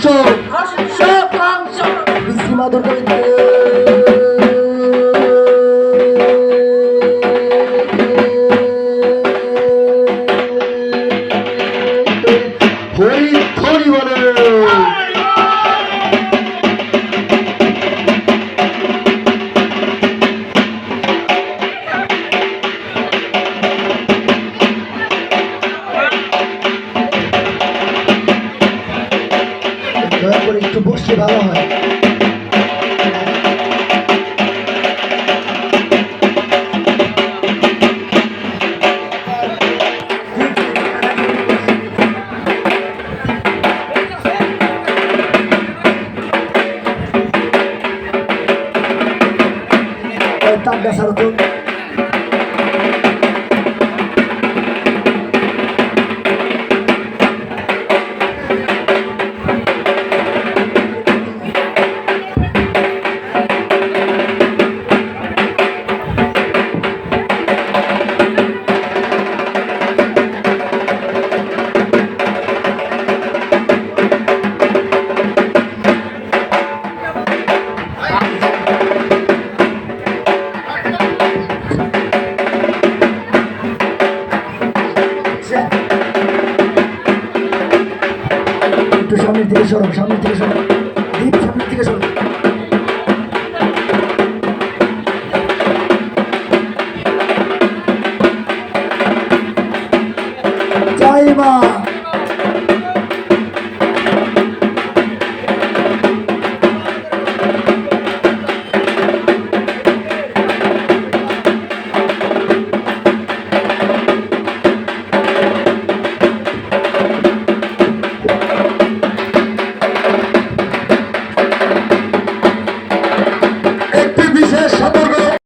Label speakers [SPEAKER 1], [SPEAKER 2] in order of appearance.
[SPEAKER 1] ধ্বংস বিশ্রী মাদুর করিতে দয়া করে একটু বসলে ভালো হয়। তার গাছার একটু সামনের দিকে সরো সামনের দিকে সরো। দীপ সামনের দিকে সরো। জয় মা। Thank you.